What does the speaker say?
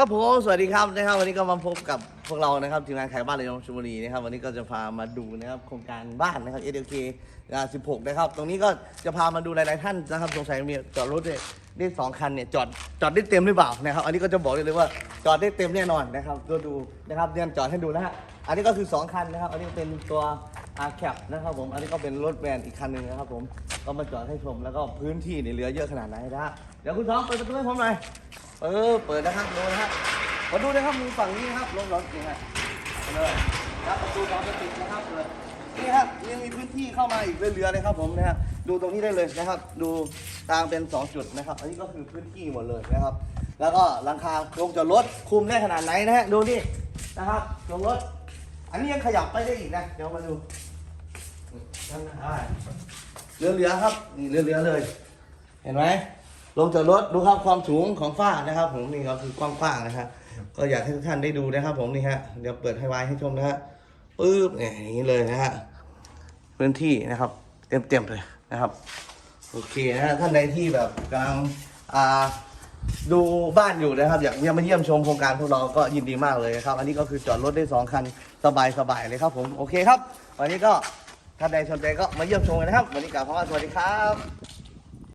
ครับผมสวัสดีครับนะครับ วันนี้ก็มาพบกับพวกเรานะครับทีมงานขายบ้านระยองชลบุรีนะครับวันนี้ก็จะพามาดูนะครับโครงการบ้านนะครับ SLK อ่า16 นะครับ ตรงนี้ก็จะพามาดูหลายๆท่านนะครับสงสัยมีจอดรถเนี่ยได้สองคันเนี่ยจอดจอดได้เต็มหรือเปล่านะครับ อันนี้ก็จะบอกเลยว่าจอดได้เต็มแน่นอนนะครับก็ดูนะครับเนี่ยจอดให้ดูนะฮะอันนี้ก็คือสองคันนะครับ อันนี้เป็นตัว อาแคปนะครับผม อันนี้ก็เป็นรถแวนอีกคันหนึ่งนะครับผม ก็มาจอดให้ชม แล้วก็พื้นที่เนี่ยเหลือเยอะขนาดไหนนะฮะเดี๋ยวคุณท้องเปิดประตูให้ผมหน่อยเออเปิดนะครับดูนะฮะมาดูนะครับมือฝั่งนี้ครับลมร้อนจริงฮะเลยครับประตูเราจะติดนะครับเลยนี่ครับยังมีพื้นที่เข้ามาอีกเรือๆเลยครับผมนะฮะดูตรงนี้ได้เลยนะครับ ดูตางเป็น 2 จุดนะครับ อันนี้ก็คือพื้นที่หมดเลยนะครับ แล้วก็หลังคาลงจอดรถคุมได้ขนาดไหนนะฮะดูนี่นะครับลงรถอันนี้ยังขยับไปได้อีกนะ เดี๋ยวมาดู นั่นได้เรือๆครับ นี่เรือๆเลย เห็นไหมลงจากรถดูครับความสูงของฝ้านะครับ ผมนี่ก็คือกว้างๆนะครับก็อยากให้ทุกท่านได้ดูนะครับ ผมนี่ฮะเดี๋ยวเปิดให้ไว้ให้ชมนะฮะปึ๊บเนี่ยอย่างนี้เลยนะฮะพื้นที่นะครับ เต็มๆเลยนะครับ โอเคนะฮะท่านใดที่แบบกำลังอ่าดูบ้านอยู่นะครับ อยากจะมาเยี่ยมชมโครงการพวกเราก็ยินดีมากเลยครับ อันนี้ก็คือจอดรถได้สองคันสบายๆเลยครับผม โอเคครับ วันนี้ก็ ท่านใดสนใจก็มาเยี่ยมชมกันนะครับ วันนี้กล่าวคำว่าสวัสดีครับ